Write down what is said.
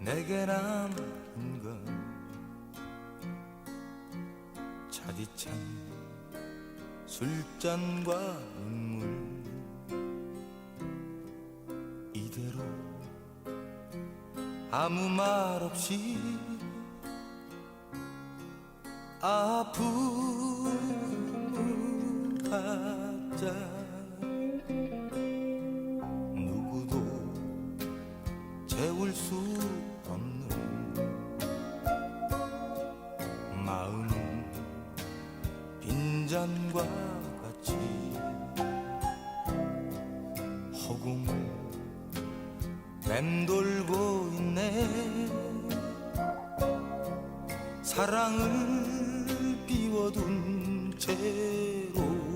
내게 남은 건 차디찬 술잔과 눈물 이대로 아무 말 없이 아픔을 갖자 채울 수 없는 마음은 빈잔과 같이 허공을 맴돌고 있네. 사랑을 비워둔 채로